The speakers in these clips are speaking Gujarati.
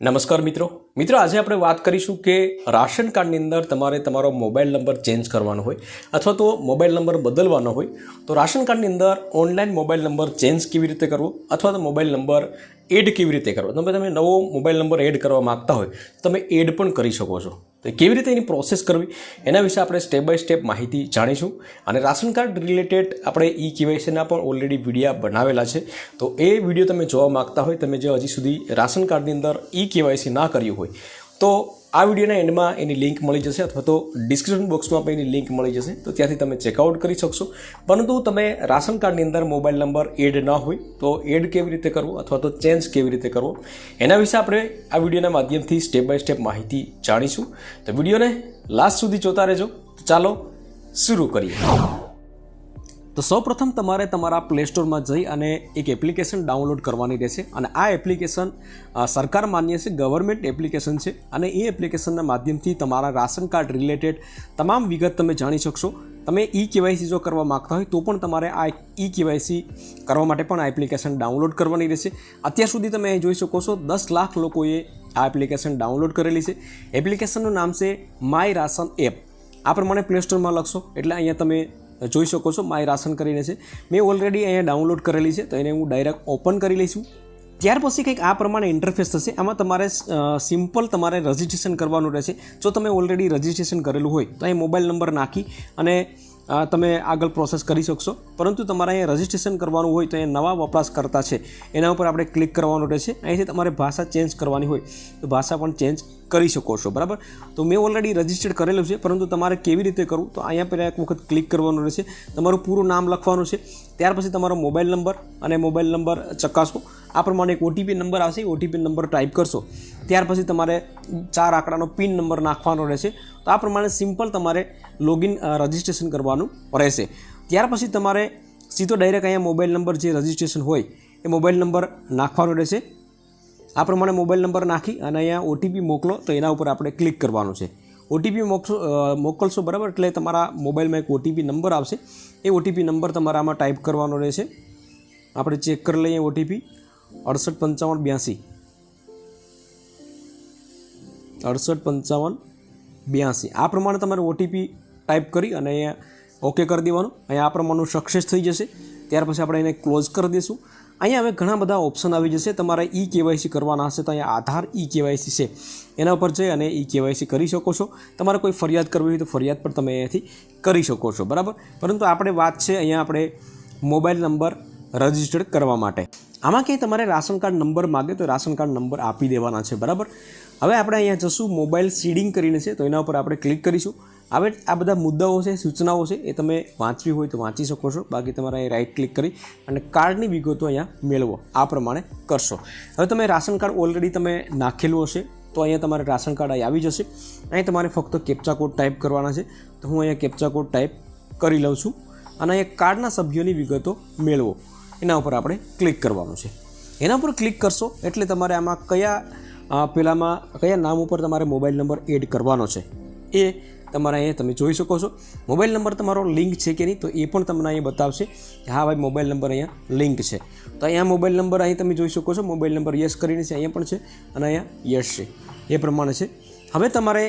નમસ્કાર મિત્રો. મિત્રો, આજે આપણે વાત કરીશું કે રાશન કાર્ડની અંદર તમારે તમારો મોબાઈલ નંબર ચેન્જ કરવાનો હોય અથવા તો મોબાઈલ નંબર બદલવાનો હોય, તો રાશન કાર્ડની અંદર ઓનલાઈન મોબાઈલ નંબર ચેન્જ કેવી રીતે કરવો અથવા તો મોબાઈલ નંબર એડ કેવી રીતે કરવો? તમે તમે નવો મોબાઈલ નંબર એડ કરવા માગતા હોય તમે એડ પણ કરી શકો છો. તો કેવી રીતે એની પ્રોસેસ કરવી? એના વિશે આપણે સ્ટેપ બાય સ્ટેપ માહિતી જાણીશું. અને રાશન કાર્ડ રિલેટેડ આપણે ઈ કેવાયસીના પણ ઓલરેડી વિડીયા બનાવેલા છે. તો એ વીડિયો તમે જોવા માગતા હોય, તમે જે હજી સુધી રાશન કાર્ડની અંદર ઈ કેવાયસી ના કર્યું હોય, તો આ વિડીયોના એન્ડમાં એની લિંક મળી જશે અથવા તો ડિસ્ક્રિપ્શન બોક્સમાં પણ એની લિંક મળી જશે. તો ત્યાંથી તમે ચેકઆઉટ કરી શકશો. પરંતુ તમે રાશન કાર્ડની અંદર મોબાઈલ નંબર એડ ના હોય, તો એડ કેવી રીતે કરવો અથવા તો ચેન્જ કેવી રીતે કરવો, એના વિશે આપણે આ વિડીયોના માધ્યમથી સ્ટેપ બાય સ્ટેપ માહિતી જાણીશું. તો વિડીયોને લાસ્ટ સુધી જોતા રહેજો. ચાલો, શરૂ કરીએ. તો સૌપ્રથમ તમારે તમારા પ્લે સ્ટોરમાં જઈ અને એક એપ્લિકેશન ડાઉનલોડ કરવાની રહેશે અને આ એપ્લિકેશન સરકાર માન્ય છે ગવર્મેન્ટ એપ્લિકેશન છે અને એ એપ્લિકેશનના માધ્યમથી તમારા રાશન કાર્ડ રિલેટેડ તમામ વિગત તમે જાણી શકશો. તમે ઈ કેવાયસી જો કરવા માગતા હોય તો પણ તમારે આ ઈ કેવાયસી કરવા માટે પણ આ એપ્લિકેશન ડાઉનલોડ કરવાની રહેશે. અત્યાર સુધી તમે અહીં જોઈ શકો છો, દસ લાખ લોકોએ આ એપ્લિકેશન ડાઉનલોડ કરેલી છે. એપ્લિકેશનનું નામ છે માય રાશન એપ આ પ્રમાણે પ્લે સ્ટોરમાં લખશો. એટલે અહીંયા તમે જોઈ શકો છો, માય રાશન કરીને છે. મેં ઓલરેડી અહીંયા ડાઉનલોડ કરેલી છે, તો એને હું ડાયરેક્ટ ઓપન કરી લઈશું ત્યાર પછી કંઈક આ પ્રમાણે ઇન્ટરફેસ થશે. આમાં તમારે સિમ્પલ તમારે રજિસ્ટ્રેશન કરવાનું રહેશે. જો તમે ઓલરેડી રજિસ્ટ્રેશન કરેલું હોય, તો અહીં મોબાઈલ નંબર નાખી અને તમે આગળ પ્રોસેસ કરી શકશો. પરંતુ તમારે અહીંયા રજિસ્ટ્રેશન કરવાનું હોય તો અહીંયા નવા વપરાશકર્તા છે. એના ઉપર આપણે ક્લિક કરવાનું રહેશે. અહીંથી તમારે ભાષા ચેન્જ કરવાની હોય તો ભાષા પણ ચેન્જ કરી શકો છો. બરાબર? તો મેં ઓલરેડી રજિસ્ટર્ડ કરેલું છે, પરંતુ તમારે કેવી રીતે કરવું? તો અહીંયા પહેલાં એક વખત ક્લિક કરવાનું રહેશે. તમારું પૂરું નામ લખવાનું છે. ત્યાર પછી તમારો મોબાઈલ નંબર અને મોબાઈલ નંબર ચકાસો. આ પ્રમાણે એક ઓટીપી નંબર આવશે. ઓટીપી નંબર ટાઈપ કરશો. ત્યાર પછી તમારે ચાર આંકડાનો પિન નંબર નાખવાનો રહેશે. તો આ પ્રમાણે સિમ્પલ તમારે લોગિન રજિસ્ટ્રેશન કરવાનું રહેશે. ત્યાર પછી તમારે સીધો ડાયરેક્ટ અહીંયા મોબાઈલ નંબર જે રજિસ્ટ્રેશન હોય, એ મોબાઈલ નંબર નાખવાનો રહેશે. આ પ્રમાણે મોબાઈલ નંબર નાખી અને અહીંયા ઓટીપી મોકલો, તો એના ઉપર આપણે ક્લિક કરવાનું છે. ઓટીપી મોકશો મોકલશો બરાબર? એટલે તમારા મોબાઈલમાં એક ઓટીપી નંબર આવશે. એ ઓટીપી નંબર તમારામાં ટાઈપ કરવાનો રહેશે. આપણે ચેક કરી લઈએ ઓટીપી અડસઠ પંચાવન બ્યાસી. અડસઠ પંચાવન બ્યાસી. આ પ્રમાણે તમારે ઓટીપી ટાઈપ કરી અને અહીંયા ઓકે કરી દેવાનું. અહીંયા આ પ્રમાણનું સક્સેસ થઈ જશે. ત્યાર પછી આપણે એને ક્લોઝ કરી દઈશું. અહીંયા હવે ઘણા બધા ઓપ્શન આવી જશે. તમારે ઈ કેવાયસી કરવાના હશે તો અહીંયા આધાર ઈ કેવાયસી છે. એના ઉપર જઈ અને ઈ કેવાયસી કરી શકો છો. તમારે કોઈ ફરિયાદ કરવી હોય તો ફરિયાદ પણ તમે અહીંયાથી કરી શકો છો. બરાબર? પરંતુ આપણે વાત છે અહીંયા આપણે મોબાઈલ નંબર રજિસ્ટર્ડ કરવા માટે. આમાં ક્યાંય તમારે રાશન કાર્ડ નંબર માગે તો રાશન કાર્ડ નંબર આપી દેવાના છે, બરાબર? હવે આપણે અહીંયા જશું મોબાઈલ સીડિંગ કરીને છે, તો એના ઉપર આપણે ક્લિક કરીશું. હવે આ બધા મુદ્દાઓ છે, સૂચનાઓ છે, એ તમે વાંચવી હોય તો વાંચી શકો છો. બાકી તમારે અહીં રાઇટ ક્લિક કરી અને કાર્ડની વિગતો અહીંયા મેળવો. આ પ્રમાણે કરશો. હવે તમે રાશન કાર્ડ ઓલરેડી તમે નાખેલું હશે, તો અહીંયા તમારે રાશન કાર્ડ અહીં આવી જશે. અહીં તમારે ફક્ત કેપ્ચા કોડ ટાઈપ કરવાના છે. તો હું અહીંયા કેપ્ચા કોડ ટાઈપ કરી લઉં છું. અને અહીંયા કાર્ડના સભ્યોની વિગતો મેળવો. એના ઉપર આપણે ક્લિક કરવાનું છે. એના ઉપર ક્લિક કરશો એટલે તમારે આમાં કયા પેલામાં કયા નામ ઉપર તમારે મોબાઈલ નંબર એડ કરવાનો છે એ તમારે અહીંયા તમે જોઈ શકો છો. મોબાઈલ નંબર તમારો લિંક છે કે નહીં તો એ પણ તમને અહીંયા બતાવશે કે હા ભાઈ મોબાઈલ નંબર અહીંયા લિંક છે. તો અહીંયા મોબાઈલ નંબર અહીં તમે જોઈ શકો છો. મોબાઈલ નંબર યસ કરીને છે, અહીંયા પણ છે અને અહીંયા યસ છે. એ પ્રમાણે છે. હવે તમારે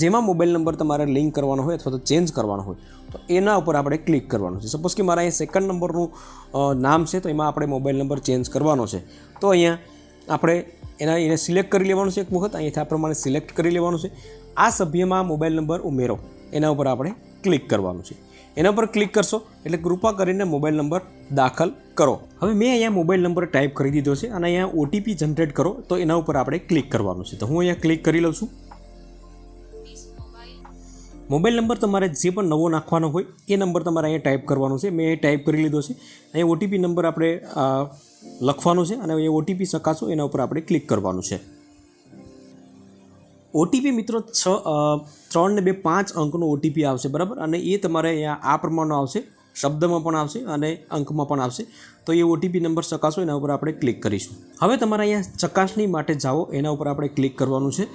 જેમાં મોબાઈલ નંબર તમારે લિંક કરવાનો હોય અથવા તો ચેન્જ કરવાનો હોય તો એના ઉપર આપણે ક્લિક કરવાનું છે. સપોઝ કે મારા અહીંયા સેકન્ડ નંબરનું નામ છે, તો એમાં આપણે મોબાઈલ નંબર ચેન્જ કરવાનો છે. તો અહીંયા આપણે એના, એને સિલેક્ટ કરી લેવાનું છે એક વખત. અહીંયાથી આ પ્રમાણે સિલેક્ટ કરી લેવાનું છે. આ સભ્યમાં મોબાઈલ નંબર ઉમેરો. એના ઉપર આપણે ક્લિક કરવાનું છે. એના ઉપર ક્લિક કરશો, એટલે કૃપા કરીને મોબાઈલ નંબર દાખલ કરો. હવે મેં અહીંયા મોબાઈલ નંબર ટાઈપ કરી દીધો છે અને અહીંયા ઓટીપી જનરેટ કરો, તો એના ઉપર આપણે ક્લિક કરવાનું છે. તો હું અહીંયા ક્લિક કરી લઉં છું. મોબાઈલ નંબર તમારે જે પણ નવો નાખવાનો હોય, એ નંબર તમારે અહીંયા ટાઈપ કરવાનો છે. મેં ટાઈપ કરી લીધો છે. અહીંયા ઓટીપી નંબર આપણે લખવાનો છે અને એ ઓટીપી શકાશો એના ઉપર આપણે ક્લિક કરવાનું છે. ઓટીપી મિત્રો છ ત્રણ ને બે પાંચ અંકનો ઓટીપી આવશે, બરાબર? અને એ તમારે અહીંયા આ પ્રમાણનો આવશે, શબ્દમાં પણ આવશે અને અંકમાં પણ આવશે. તો એ ઓટીપી નંબર ચકાસો, એના ઉપર આપણે ક્લિક કરીશું. હવે તમારે અહીંયા ચકાસણી માટે જાઓ, એના ઉપર આપણે ક્લિક કરવાનું છે.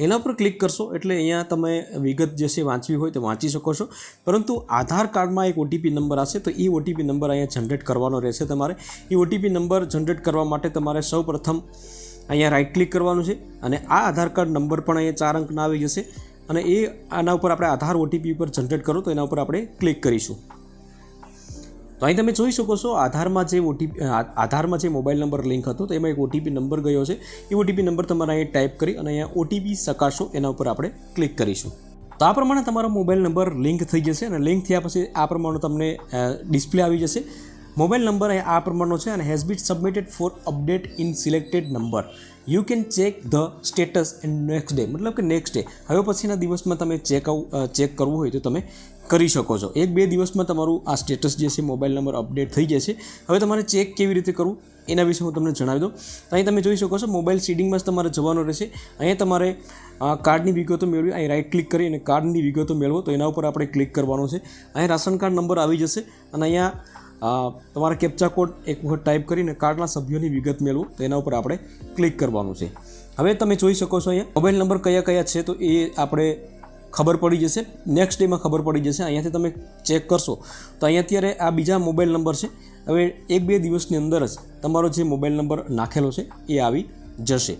એના પર ક્લિક કરશો એટલે અહીંયા તમે વિગત જે છે વાંચવી હોય તો વાંચી શકો છો. પરંતુ આધાર કાર્ડમાં એક ઓટીપી નંબર આવશે તો એ ઓટીપી નંબર અહીંયા જનરેટ કરવાનો રહેશે તમારે. એ ઓટીપી નંબર જનરેટ કરવા માટે તમારે સૌપ્રથમ અહીંયા રાઈટ ક્લિક કરવાનું છે અને આ આધાર કાર્ડ નંબર પણ અહીંયા ચાર અંકના આવી જશે. અને એ આના ઉપર આપણે આધાર ઓટીપી ઉપર જનરેટ કરો તો એના ઉપર આપણે ક્લિક કરીશું. તો અહીં તમે જોઈ શકો છો, આધારમાં જે ઓટીપી આધારમાં જે મોબાઈલ નંબર લિંક હતો, તો એમાં એક ઓટીપી નંબર ગયો છે. એ ઓટીપી નંબર તમારે અહીં ટાઈપ કરી અને અહીંયા ઓટીપી શકાશો એના ઉપર આપણે ક્લિક કરીશું. તો આ પ્રમાણે તમારો મોબાઈલ નંબર લિંક થઈ જશે અને લિંક થયા પછી આ પ્રમાણે તમને ડિસ્પ્લે આવી જશે. મોબાઈલ નંબર આ પ્રમાણનો છે અને has been submitted for update in selected number you can check the status and next day મતલબ કે નેક્સ્ટ ડે હવે પછીના દિવસમાં તમે ચેક ચેક કરવું હોય તો તમે કરી શકો છો. એક બે દિવસમાં તમારું આ સ્ટેટસ જે છે મોબાઈલ નંબર અપડેટ થઈ જશે. હવે તમારે ચેક કેવી રીતે કરવું એના વિશે હું તમને જણાવી દઉં. અહીં તમે જોઈ શકો છો મોબાઈલ સીડિંગમાં જ તમારે જવાનું રહેશે. અહીંયા તમારે કાર્ડની વિગતો મેળવી. અહીં રાઈટ ક્લિક કરી અને કાર્ડની વિગતો મેળવો. તો એના ઉપર આપણે ક્લિક કરવાનું છે. અહીં રાશન કાર્ડ નંબર આવી જશે અને અહીંયા તમારા કેપ્ચા કોડ એક વખત ટાઈપ કરીને કાર્ડના સભ્યોની વિગત મેળવો. તો એના ઉપર આપણે ક્લિક કરવાનું છે. હવે તમે જોઈ શકો છો અહીંયા મોબાઈલ નંબર કયા કયા છે? તો એ આપણે ખબર પડી જશે. નેક્સ્ટ ડેમાં ખબર પડી જશે. અહીંયાથી તમે ચેક કરશો. તો અહીંયા અત્યારે આ બીજા મોબાઈલ નંબર છે. હવે એક બે દિવસની અંદર જ તમારો જે મોબાઈલ નંબર નાખેલો છે એ આવી જશે.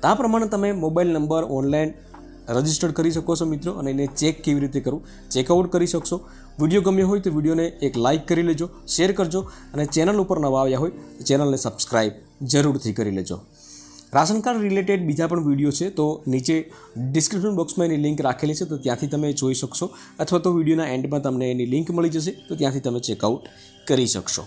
તો આ પ્રમાણે તમે મોબાઈલ નંબર ઓનલાઈન રજિસ્ટર્ડ કરી શકો છો મિત્રો અને એને ચેક કેવી રીતે કરવું. ચેકઆઉટ કરી શકશો. વીડિયો ગમ્યો હોય તો વિડીયોને એક લાઇક કરી લેજો શેર કરજો અને ચેનલ ઉપર નવા આવ્યા હોય ચેનલને સબસ્ક્રાઈબ જરૂરથી કરી લેજો. રાશન કાર્ડ રિલેટેડ બીજા પણ વીડિયો છે, તો નીચે ડિસ્ક્રિપ્શન બોક્સમાં એની લિંક રાખેલી છે, તો ત્યાંથી તમે જોઈ શકશો. અથવા તો વિડીયોના એન્ડમાં તમને એની લિંક મળી જશે, તો ત્યાંથી તમે ચેકઆઉટ કરી શકશો.